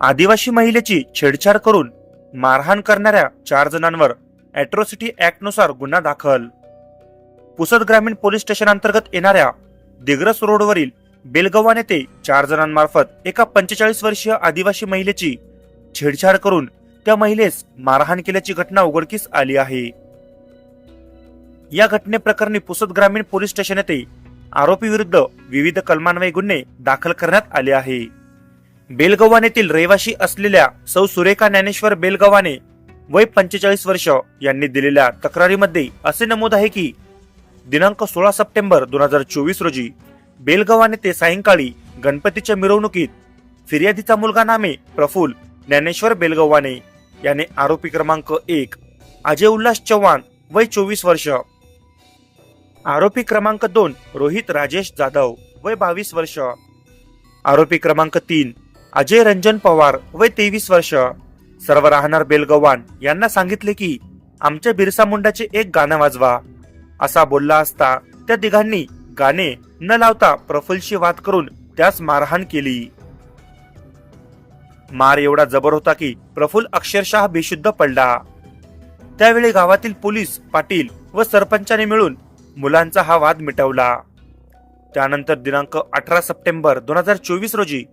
आदिवासी महिलेची छेडछाड करून मारहाण करणाऱ्या चार जणांवर अॅट्रॉसिटी ऍक्टनुसार गुन्हा दाखल. पुसद ग्रामीण पोलीस स्टेशन अंतर्गत येणाऱ्या दिग्रस रोडवरील बेलगव्हाण येथे चार जणांमार्फत एका पंचेचाळीस वर्षीय आदिवासी महिलेची छेडछाड करून त्या महिलेस मारहाण केल्याची घटना उघडकीस आली आहे. या घटनेप्रकरणी पुसद ग्रामीण पोलीस स्टेशन येथे आरोपी विरुद्ध विविध कलमान्वये गुन्हे दाखल करण्यात आले आहे. बेलगव्हाण येथील रहिवाशी असलेल्या सौ सुरेखा ज्ञानेश्वर बेलगव्हाणे वय पंचेचाळीस वर्ष यांनी दिलेल्या तक्रारीमध्ये असे नमूद आहे की दिनांक सोळा सप्टेंबर दोन हजार चोवीस रोजी बेलगव्हाण येथे सायंकाळी गणपतीच्या मिरवणुकीत फिर्यादीचा मुलगा नामे प्रफुल ज्ञानेश्वर बेलगव्हाणे याने आरोपी क्रमांक एक अजय उल्हास चव्हाण वय चोवीस वर्ष. आरोपी क्रमांक दोन रोहित राजेश जाधव वय बावीस वर्ष. आरोपी क्रमांक तीन अजय रंजन पवार वय तेवीस वर्ष. सर्व राहणार बेलगव्हाण. यांना सांगितले की आमच्या बिरसा मुंडाचे एक गाणं वाजवा. असा बोलला असता त्या तिघांनी गाणे न लावता प्रफुल्लशी वाद करून त्यास मारहाण केली. मार एवढा जबर होता की प्रफुल अक्षरशः बेशुद्ध पडला. त्यावेळी गावातील पोलीस पाटील व सरपंचाने मिळून मुलांचा हा वाद मिटवला. त्यानंतर दिनांक अठरा सप्टेंबर दोन हजार चोवीस रोजी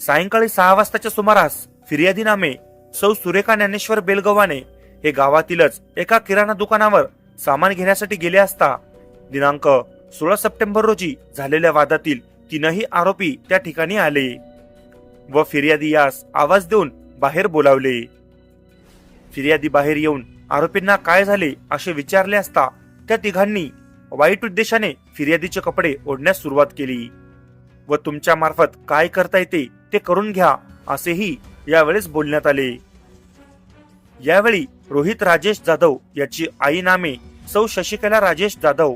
सायंकाळी सहा वाजताच्या सुमारास फिर्यादी नामे सौ सुरेखा ज्ञानेश्वर बेलगव्हाणे हे गावातीलच एका किराणा दुकानावर सामान घेण्यासाठी गेले असता दिनांक सोळा सप्टेंबर रोजी झालेल्या वादातील तीनही आरोपी त्या ठिकाणी आले व फिर्यादी यास आवाज देऊन बाहेर बोलावले. फिर्यादी बाहेर येऊन आरोपींना काय झाले असे विचारले असता त्या तिघांनी वाईट उद्देशाने फिर्यादीचे कपडे ओढण्यास सुरुवात केली व तुमच्या मार्फत काय करता येते ते करून घ्या असेही यावेळेस बोलण्यात आले. यावेळी रोहित राजेश जाधव याची आई नामे सौ शशिकला राजेश जाधव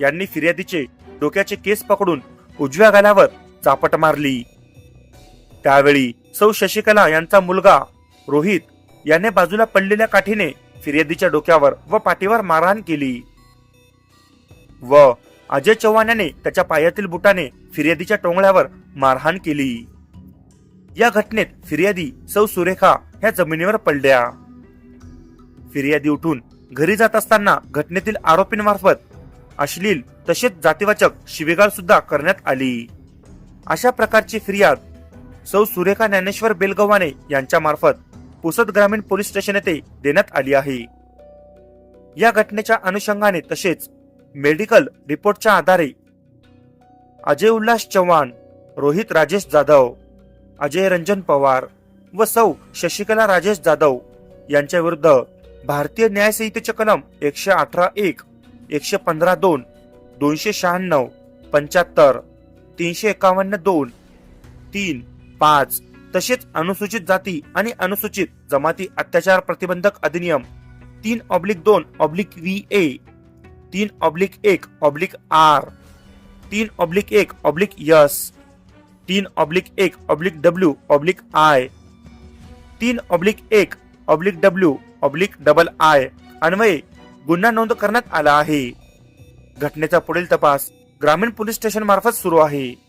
यांनी फिर्यादीचे डोक्याचे केस पकडून उजव्या गाल्यावर चापट मारली. त्यावेळी सौ शशिकला यांचा मुलगा रोहित याने बाजूला पडलेल्या काठीने फिर्यादीच्या डोक्यावर व पाठीवर मारहाण केली. व अजय चव्हाण याने त्याच्या पायातील बुटाने फिर्यादीच्या टोंगळ्यावर मारहाण केली. या घटनेत फिर्यादी सौ सुरेखा ह्या जमिनीवर पडल्या. फिर्यादी उठून घरी जात असताना घटनेतील आरोपींमार्फत अश्लील तसेच जातीवाचक शिवेगाळ सुद्धा करण्यात आली. अशा प्रकारची फिर्याद सौ सुरेखा ज्ञानेश्वर बेलगव्हाणे यांच्या मार्फत पुसद ग्रामीण पोलीस स्टेशन येथे देण्यात आली आहे. या घटनेच्या अनुषंगाने तसेच मेडिकल रिपोर्टच्या आधारे अजय उल्हास चव्हाण रोहित राजेश जाधव अजय रंजन पवार व सौ शशिकला राजेश जाधव यांच्या विरुद्ध भारतीय न्याय संहितेचे कलम एकशे अठरा एक एकशे पंधरा दोन दोनशे शहाण्णव पंच्याहत्तर तीनशे एकावन्न दोन तीन पाच तसेच अनुसूचित जाती आणि अनुसूचित जमाती अत्याचार प्रतिबंधक अधिनियम तीन ऑब्लिक दोन ऑब्लिक व्ही ए तीन ऑब्लिक एक ऑब्लिक आर तीन ऑब्लिक एक ऑब्लिक यस तीन ऑब्लिक एक ऑब्लिक डब्ल्यू ऑब्लिक आय तीन ऑब्लिक एक oblique W oblique double I अन्वये गुन्हा नोंद करण्यात आला आहे. घटनेचा पुढील तपास ग्रामीण पोलीस स्टेशन मार्फत सुरू आहे.